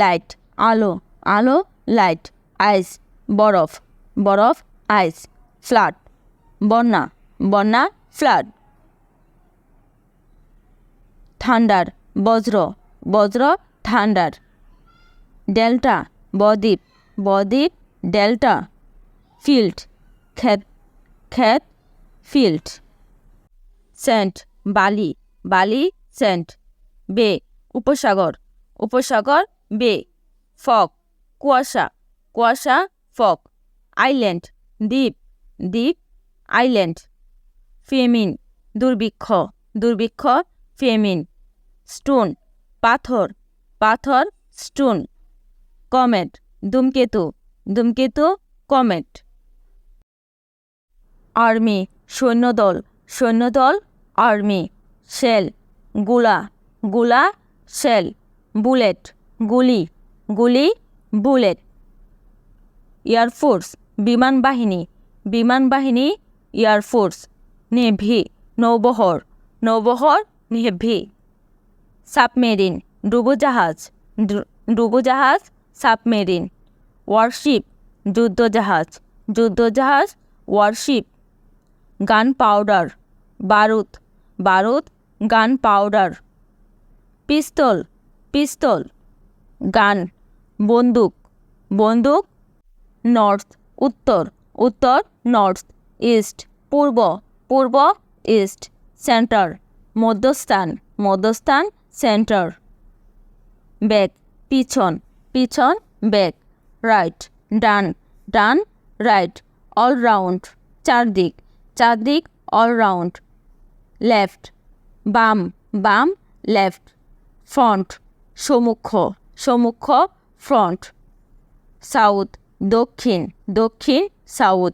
Light, আলো আলো, light, আইস, বরফ বরফ, আইস, ফ্লাড, বন্যা বন্যা, ফ্লাড। থান্ডার বজ্র বজ্র থান্ডার ডেল্টা, বদ্বীপ বদ্বীপ, ডেল্টা। ফিল্ড, ক্ষেত ক্ষেত, ফিল্ড। সেন্ট, বালি বালি, সেন্ট। বে, উপসাগর উপসাগর বে, ফক, কুয়াশা কুয়াশা, ফক, আইল্যান্ড, দ্বীপ দ্বীপ, আইল্যান্ড, ফেমিন, দুর্ভিক্ষ দুর্ভিক্ষ, ফেমিন, স্টোন, পাথর পাথর, স্টোন, কমেট, ধূমকেতু ধূমকেতু, কমেট। আর্মি, সৈন্যদল সৈন্যদল, আর্মি, শেল, গুলা গুলা, শেল, বুলেট। গুলি গুলি, বুলেট। এয়ারফোর্স বিমান বাহিনী বিমান বাহিনী এয়ারফোর্স নেভি, নৌবহর নৌবহর, নেভি। সাবমেরিন, ডুবোজাহাজ ডুবোজাহাজ, সাবমেরিন। ওয়ারশিপ, যুদ্ধজাহাজ যুদ্ধজাহাজ, ওয়ারশিপ। গান পাউডার বারুদ বারুদ গান পাউডার পিস্তল পিস্তল। গান, বন্দুক বন্দুক, নর্থ, উত্তর উত্তর, নর্থ, ইস্ট, পূর্ব পূর্ব, ইস্ট, সেন্টার, মধ্যস্থান মধ্যস্থান, সেন্টার, ব্যাক, পিছন পিছন, ব্যাক, রাইট, ডান ডান, রাইট, অলরাউন্ড, চারদিক চারদিক, অলরাউন্ড, লেফট, বাম বাম, লেফট, ফ্রন্ট, সম্মুখ। সম্মুখ ফ্রন্ট সাউথ দক্ষিণ দক্ষিণ সাউথ